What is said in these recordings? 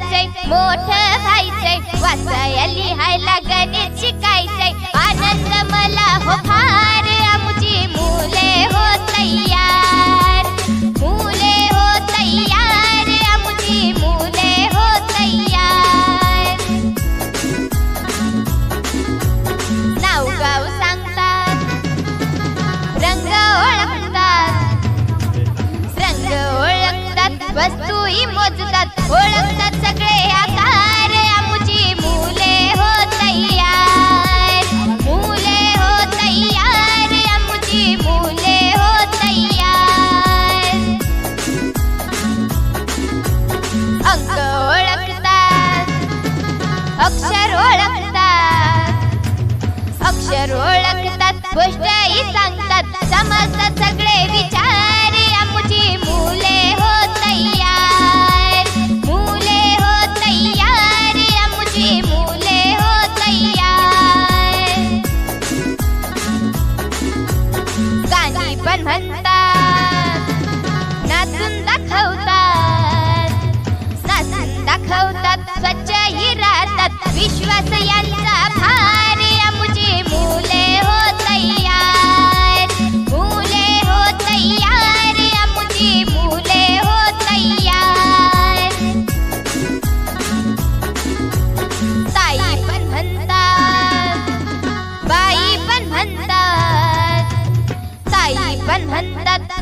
व्हायचंय मोठ व्हायचंय. वाचाया लिहायला गणित शिकायचंय आनंद मला हो फार आमची मुले हो तयार. वस्तूही मोजतात ओळखतात सगळे. आकार आमुची मुले हो तयार. मुले हो तयार आमुची मुले हो तयार. अंक ओळखतात अक्षर ओळखतात. अक्षर ओळखतात गोष्टही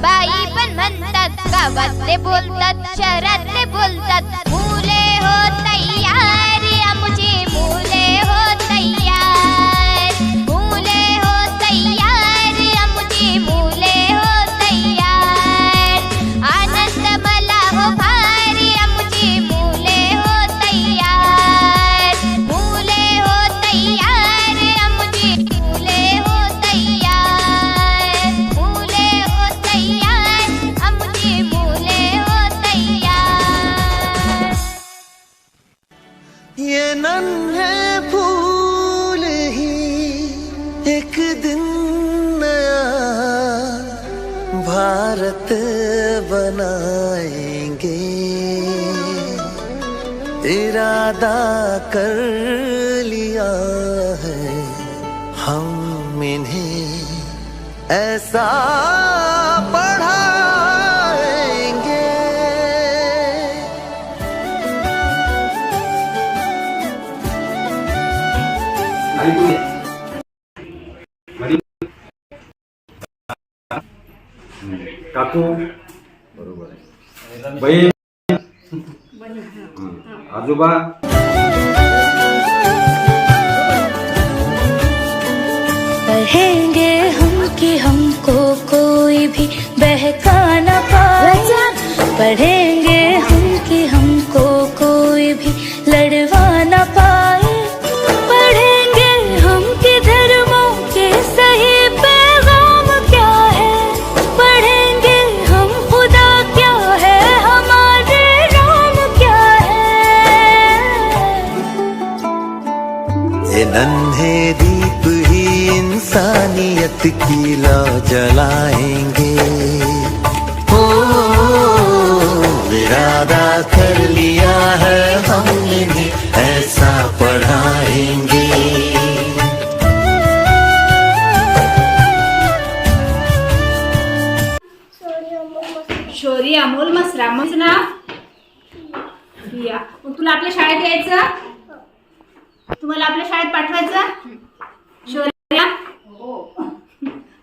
बाई पण म्हणतात गावातले बोलतात शहरातले बोलतात मुले हो तयार. नया भारत बनाएँगे। इरादा कर लिया है हम इन्हें। ऐसा पढ़ाएँगे। काकू? बरोबर. आहे बहीण आजोबा? कहेंगे हम कि हमको कोई भी बहका न पाए। पढ़ेंगे नन्हे दीप ही इंसानियत की लौ जलाएँगे। ओ इरादा कर लिया है हमने ऐसा पढ़ाएँगे। शौर्य अमोल मसरा मग तुला आपल्या शाळेत यायचं? तुम्हाला आपल्या शाळेत पाठवायचं? शौर्य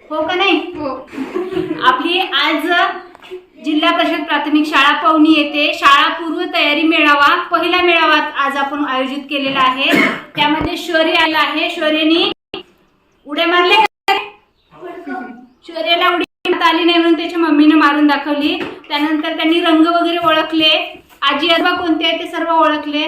हो का नाही? आपली आज जिल्हा परिषद प्राथमिक शाळा पवनी येथे शाळा पूर्व तयारी मेळावा पहिला मेळावा आज आपण आयोजित केलेला आहे. त्यामध्ये शौर्य आला आहे. शौर्यनी उड्या मारले शौर्याला उडी आली नाही म्हणून त्याच्या मम्मीने मारून दाखवली. त्यानंतर त्यांनी रंग वगैरे ओळखले. आजी आजोबा कोणते आहेत ते सर्व ओळखले.